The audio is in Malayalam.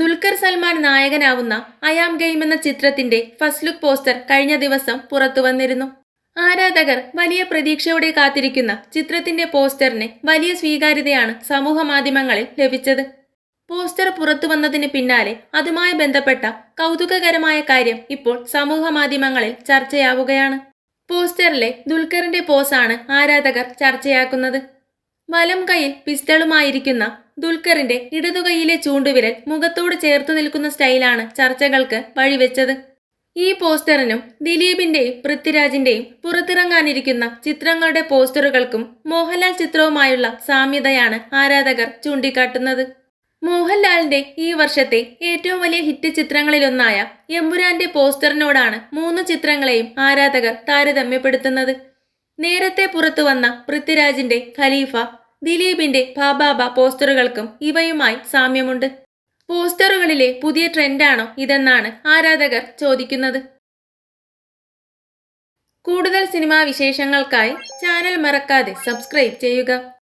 ദുൽഖർ സൽമാൻ നായകനാവുന്ന അയാം ഗെയിം എന്ന ചിത്രത്തിന്റെ ഫസ്റ്റ് ലുക്ക് പോസ്റ്റർ കഴിഞ്ഞ ദിവസം പുറത്തു വന്നിരുന്നു. ആരാധകർ വലിയ പ്രതീക്ഷയോടെ കാത്തിരിക്കുന്ന ചിത്രത്തിന്റെ പോസ്റ്ററിന് വലിയ സ്വീകാര്യതയാണ് സമൂഹ മാധ്യമങ്ങളിൽ ലഭിച്ചത്. പോസ്റ്റർ പുറത്തു വന്നതിന് പിന്നാലെ അതുമായി ബന്ധപ്പെട്ട കൗതുകകരമായ കാര്യം ഇപ്പോൾ സമൂഹ മാധ്യമങ്ങളിൽ ചർച്ചയാവുകയാണ്. പോസ്റ്ററിലെ ദുൽഖറിന്റെ പോസാണ് ആരാധകർ ചർച്ചയാക്കുന്നത്. വലം കൈയിൽ പിസ്റ്റളുമായിരിക്കുന്ന ദുൽഖറിന്റെ ഇടതുകൈയിലെ ചൂണ്ടുവിരൽ മുഖത്തോട് ചേർത്ത് നിൽക്കുന്ന സ്റ്റൈലാണ് ചർച്ചകൾക്ക് വഴിവെച്ചത്. ഈ പോസ്റ്ററിനും ദിലീപിന്റെയും പൃഥ്വിരാജിന്റെയും പുറത്തിറങ്ങാനിരിക്കുന്ന ചിത്രങ്ങളുടെ പോസ്റ്ററുകൾക്കും മോഹൻലാൽ ചിത്രവുമായുള്ള സാമ്യതയാണ് ആരാധകർ ചൂണ്ടിക്കാട്ടുന്നത്. മോഹൻലാലിന്റെ ഈ വർഷത്തെ ഏറ്റവും വലിയ ഹിറ്റ് ചിത്രങ്ങളിലൊന്നായ എമ്പുരാന്റെ പോസ്റ്ററിനോടാണ് മൂന്ന് ചിത്രങ്ങളെയും ആരാധകർ താരതമ്യപ്പെടുത്തുന്നത്. നേരത്തെ പുറത്തു വന്ന പൃഥ്വിരാജിന്റെ ഖലീഫ ദിലീപിന്റെ ഭാബാബ പോസ്റ്ററുകൾക്കും ഇവയുമായി സാമ്യമുണ്ട്. പോസ്റ്ററുകളിലെ പുതിയ ട്രെൻഡാണോ ഇതെന്നാണ് ആരാധകർ ചോദിക്കുന്നത്. കൂടുതൽ സിനിമാ വിശേഷങ്ങൾക്കായി ചാനൽ മറക്കാതെ സബ്സ്ക്രൈബ് ചെയ്യുക.